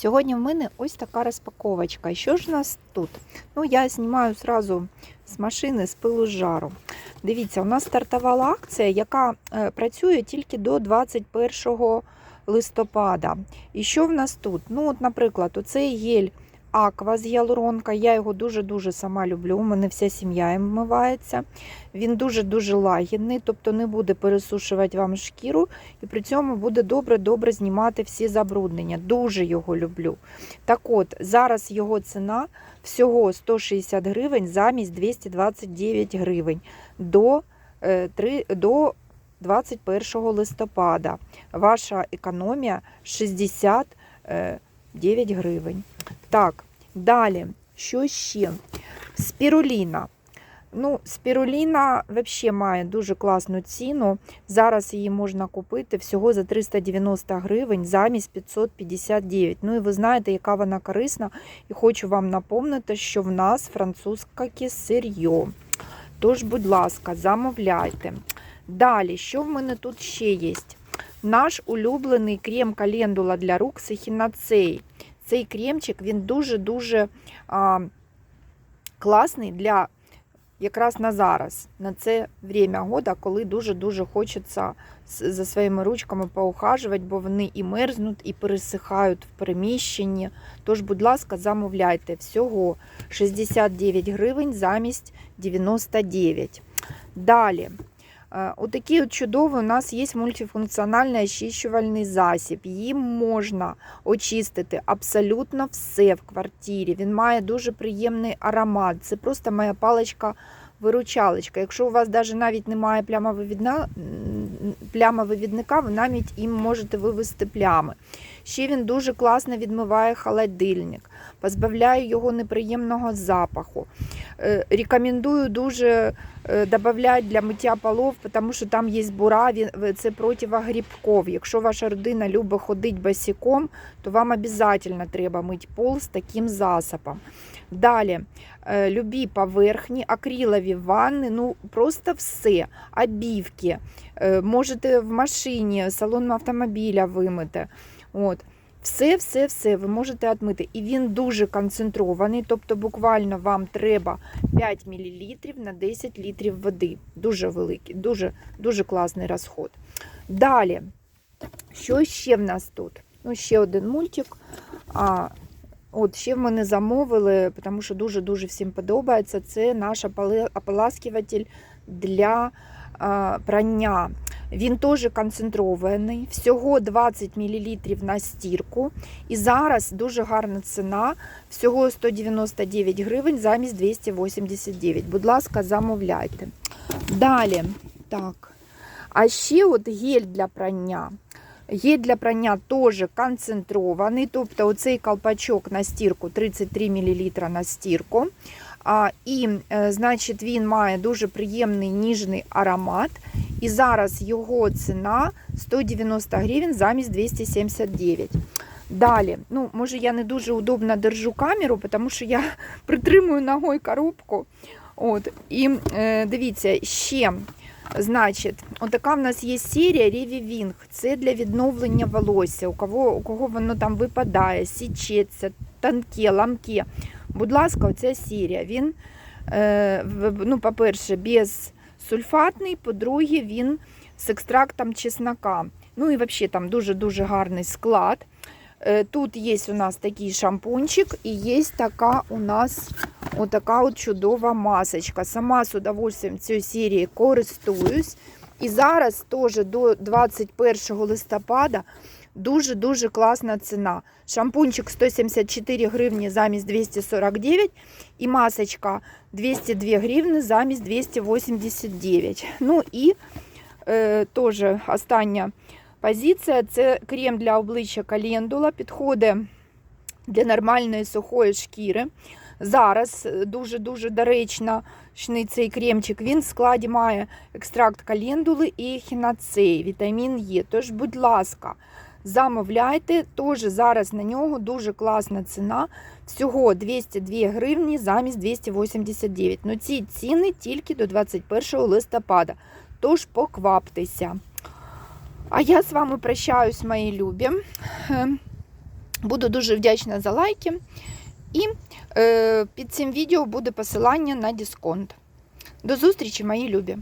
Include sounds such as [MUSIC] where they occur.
Сьогодні в мене ось така розпаковочка. Що ж у нас тут? Ну, я знімаю зразу з машини з пилу з жару. Дивіться, у нас стартувала акція, яка е, працює тільки до 21 листопада. І що в нас тут? Ну, от, наприклад, оцей гель Аква з гіалуронка. Я його дуже-дуже сама люблю. У мене вся сім'я їм вмивається. Він дуже-дуже лагідний, тобто не буде пересушувати вам шкіру, і при цьому буде добре-добре знімати всі забруднення. Дуже його люблю. Так от, зараз його ціна всього 160 гривень замість 229 гривень до, е, три- до 21 листопада. Ваша економія 69 гривень. Так, далі, що ще? Спіруліна. Ну, спіруліна взагалі має дуже класну ціну. Зараз її можна купити всього за 390 гривень замість 559. Ну і ви знаєте, яка вона корисна. І хочу вам напомнити, що в нас французьке сир'йо. Тож, будь ласка, замовляйте. Далі, що в мене тут ще є? Наш улюблений крем календула для рук Сехінацей. Цей кремчик він дуже-дуже класний для якраз на зараз, на це время года, коли дуже-дуже хочеться за своїми ручками поухажувати, бо вони і мерзнуть, і пересихають в приміщенні. Тож, будь ласка, замовляйте всього 69 гривень замість 99. Далі. Е, Отакий от чудовий у нас є мультифункціональний очищувальний засіб. Їм можна очистити абсолютно все в квартирі. Він має дуже приємний аромат. Це просто моя паличка-виручалочка. Якщо у вас навіть немає плямовивідника, ви навіть їм можете вивести плями. Ще він дуже класно відмиває холодильник, позбавляє його неприємного запаху. Е, Рекомендую дуже е, для миття полов, тому що там є бура, це противогрибков. Якщо ваша родина любить ходити босиком, то вам обов'язково треба мити пол з таким засобом. Далі, е, любі поверхні, акрилові ванни, ну просто все. Обівки, е, можете в машині, салон автомобіля вимити. От. Все, все, все ви можете відмити. І він дуже концентрований, тобто буквально вам треба 5 мл на 10 літрів води. Дуже великий, дуже, дуже класний розход. Далі, що ще в нас тут? Ну, ще один мультик. А, от ще в мене замовили, тому що дуже-дуже всім подобається. Це наш ополаскиватель для а, прання. Він теж концентрований, всього 20 мл на стірку. І зараз дуже гарна ціна, всього 199 гривень замість 289. Будь ласка, замовляйте. Далі, так. А ще от гель для прання. Гель для прання теж концентрований, тобто оцей колпачок на стірку 33 мл на стірку. А, і, е, значить, він має дуже приємний ніжний аромат. І зараз його ціна 190 гривень замість 279. Далі, ну, може, я не дуже удобно держу камеру, тому що я [LAUGHS] притримую ногою коробку. От, і е, дивіться, ще, значить, отака в нас є серія Reviving. Це для відновлення волосся. У кого, у кого воно там випадає, січеться, тонке, ламке. Будь ласка, оця серія. Він, е, ну, по-перше, без сульфатний, по-друге, він з екстрактом чеснока. Ну і взагалі там дуже-дуже гарний склад. Е, Тут є у нас такий шампунчик і є така у нас отака от чудова масочка. Сама з удовольствием цією серією користуюсь. І зараз теж до 21 листопада дуже-дуже класна ціна. Шампунчик 174 гривні замість 249 і масочка 202 гривні замість 289. Ну і е, теж остання позиція це крем для обличчя календула. Підходить для нормальної сухої шкіри. Зараз е, дуже-дуже доречно цей кремчик. Він в складі має екстракт календули і ехінацей, вітамін Е. Тож, будь ласка, замовляйте. Теж зараз на нього дуже класна ціна. Всього 202 гривні замість 289. Ну ці ціни тільки до 21 листопада. Тож покваптеся. А я з вами прощаюсь, мої любі. Е, Буду дуже вдячна за лайки. І е, під цим відео буде посилання на дисконт. До зустрічі, мої любі!